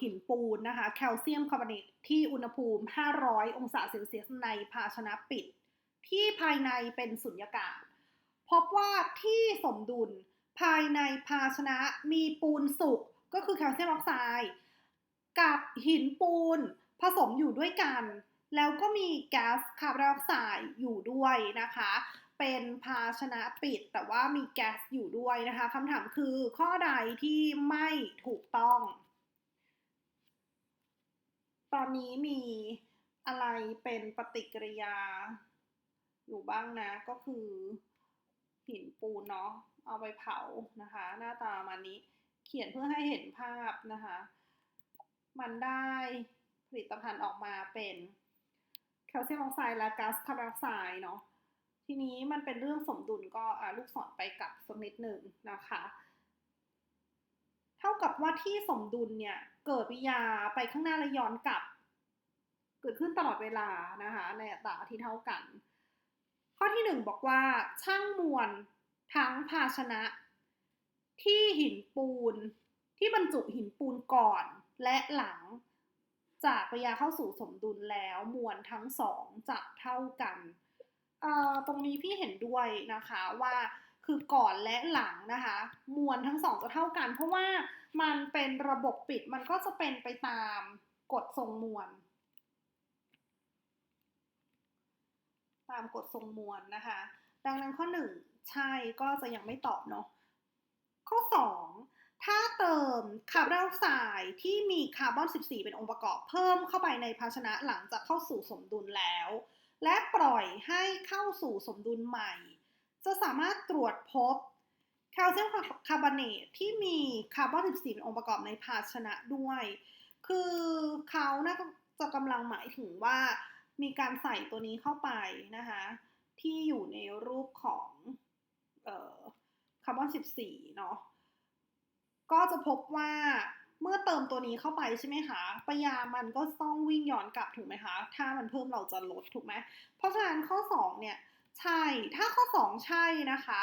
หินปูนนะคะ แคลเซียมคาร์บอเนตที่อุณหภูมิ 500 องศาเซลเซียสในภาชนะปิด ที่ภายในเป็นสุญญากาศ พบว่าที่สมดุลภายในภาชนะมีปูนสุกก็คือแคลเซียมออกไซด์กับหินปูนผสมอยู่ด้วยกัน แล้วก็มีแก๊สคาร์บอนไดออกไซด์อยู่ด้วยนะคะ เป็นภาชนะปิดแต่ว่ามีแก๊สอยู่ด้วยนะคะคำถามคือข้อใดที่ไม่ถูกต้อง ตอนนี้มีอะไรเป็นปฏิกิริยา อยู่บ้างนะ ก็คือหินปูนเนาะเอาไปเผานะคะ หน้าตามันนี้เขียนเพื่อให้เห็นภาพนะคะ มันได้ผลิตภัณฑ์ออกมาเป็นแคลเซียมออกไซด์และก๊าซคาร์บอนไดออกไซด์เนาะทีนี้มันเป็นเรื่องสมดุลก็ลูกศรไปกลับสักนิดหนึ่งนะคะ เท่ากับว่าที่สมดุลเนี่ย เกิดวิยาไปข้างหน้าและย้อนกลับ เกิดขึ้นตลอดเวลานะคะ ในอัตราที่เท่ากัน ข้อที่หนึ่งบอกว่า ช่างมวลทั้งภาชนะ ที่หินปูน ที่บรรจุหินปูนก่อนและหลังจากปิยาเข้าสู่สมดุลแล้วมวลทั้งสองจะเท่ากัน ตรงนี้พี่เห็นด้วยนะคะว่า คือก่อนและหลังนะคะ มวลทั้งสองจะเท่ากัน เพราะว่ามันเป็นระบบปิดมันก็จะเป็นไปตามกฎทรงมวล ตามกฎทรงมวลนะคะ ดังนั้นข้อหนึ่งใช่ก็จะยังไม่ตอบเนาะข้อ 2 ถ้าเติมคาร์บอนไดออกไซด์ที่มีคาร์บอน 14 เป็นองค์ประกอบเพิ่มเข้าไปในภาชนะหลังจากเข้าสู่สมดุลแล้ว และปล่อยให้เข้าสู่สมดุลใหม่ จะสามารถตรวจพบแคลเซียมคาร์บอเนตที่มีคาร์บอน14เป็นองค์ประกอบในภาชนะด้วย คือเขาน่าจะกำลังหมายถึงว่ามีการใส่ตัวนี้เข้าไปนะคะที่อยู่ในรูปของคาร์บอน14เนาะก็จะพบว่าเมื่อเติมตัวนี้เข้าไปใช่ไหมคะปยามันก็ต้องวิ่งย้อนกลับถูกไหมคะ ถ้ามันเพิ่มเราจะลดถูกไหม เพราะฉะนั้นข้อ 2 เนี่ย ใช่ ถ้าข้อ 2 ใช่นะคะ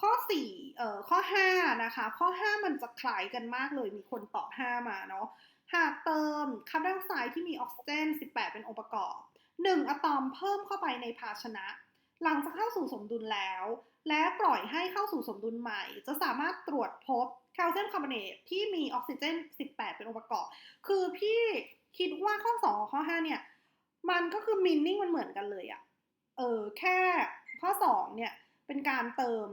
ข้อ4เอ่อข้อ 5 นะคะ ข้อ 5 มันจะคล้ายกันมากเลย มีคนตอบ 5 มาเนาะ หากเติมคาร์บอนไดออกไซด์ที่มีออกซิเจน 18 เป็นองค์ประกอบ 1 อะตอมเพิ่มเข้าไปในภาชนะ หลังจากเข้าสู่สมดุลแล้ว และปล่อยให้เข้าสู่สมดุลใหม่ จะสามารถตรวจพบแคลเซียมคาร์บอเนตที่มีออกซิเจน 18 เป็นองค์ประกอบ คือพี่คิดว่าข้อ 2 กับข้อ 5 เนี่ย มันก็คือมินนิ่งมันเหมือนกันเลยอะ เออแค่ข้อ2เนี่ยเป็นการเติม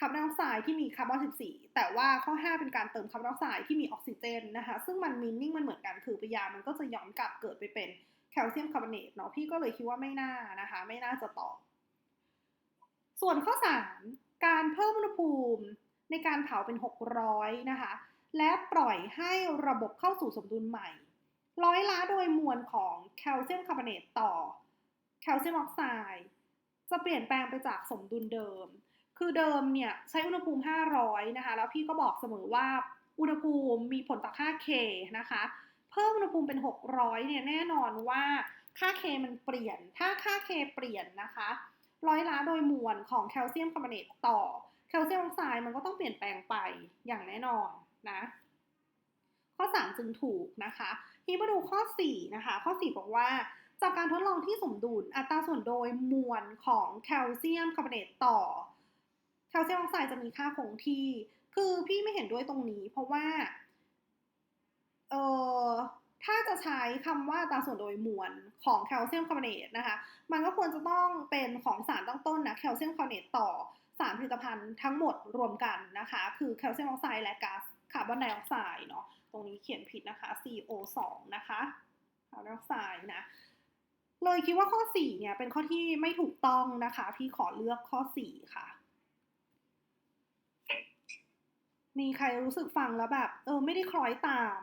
คาร์บอนไดออกไซด์ที่มีคาร์บอน 14 แต่ว่าข้อ 5 เป็นการเติมคาร์บอนไดออกไซด์ที่มีออกซิเจนนะคะ ซึ่งมันมินนิ่งมันเหมือนกันคือปยามันก็จะย้อนกลับเกิดไปเป็นแคลเซียมคาร์บอเนตเนาะพี่ก็เลยคิดว่าไม่น่านะคะ ไม่น่าจะตอบ ส่วนข้อ 3 การเพิ่มอุณหภูมิในการเผาเป็น 600 นะคะ และปล่อยให้ระบบเข้าสู่สมดุลใหม่ ร้อยล้าโดยมวลของแคลเซียมคาร์บอเนตต่อ ลเซียมออกไซด์จะเปลี่ยนแปลงไปจากสมดุลเดิม คือเดิมเนี่ยใช้อุณหภูมิ 500 นะคะ แล้วพี่ก็บอกเสมอว่าอุณหภูมิมีผลต่อค่า K นะคะ เพิ่มอุณหภูมิเป็น 600 เนี่ยแน่นอนว่าค่า K มันเปลี่ยน ถ้าค่า K เปลี่ยนนะคะ ร้อยล้าโดยมวลของแคลเซียมคาร์บอเนตต่อแคลเซียมออกไซด์มันก็ต้องเปลี่ยนแปลงไปอย่างแน่นอนนะ ข้อ 3 จึงถูกนะคะ ทีนี้มาดูข้อ 4 นะคะ ข้อ 4 บอกว่า จากการทดลองที่สมดุลอัตราส่วนโดยมวลของแคลเซียมคาร์บอเนตต่อ แคลเซียมออกไซด์จะมีค่าคงที่ คือพี่ไม่เห็นด้วยตรงนี้ เพราะว่า เอ่อ ถ้าจะใช้คำว่าอัตราส่วนโดยมวลของแคลเซียมคาร์บอเนตนะคะ มันก็ควรจะต้องเป็นของสารตั้งต้นนะแคลเซียมคาร์บอเนตต่อสารผลิตภัณฑ์ทั้งหมดรวมกันนะคะ คือแคลเซียมออกไซด์และก๊าซคาร์บอนไดออกไซด์เนาะ ตรงนี้เขียนผิดนะคะ CO2 นะคะคาร์บอนไดออกไซด์นะ เลยคิดว่าข้อ 4 เนี่ย เป็นข้อที่ไม่ถูกต้องนะคะ พี่ขอเลือกข้อ 4 ค่ะ มีใครรู้สึกฟังแล้วแบบ เออ ไม่ได้คล้อยตาม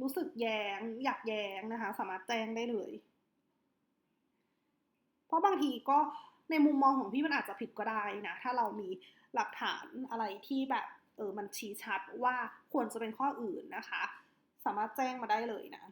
รู้สึกแยงอยากแยงนะคะ สามารถแจ้งได้เลย เพราะบางทีก็ในมุมมองของพี่มันอาจจะผิดก็ได้นะ ถ้าเรามีหลักฐานอะไรที่แบบ เออ มันชี้ชัดว่าควรจะเป็นข้ออื่นนะคะ สามารถแจ้งมาได้เลยนะ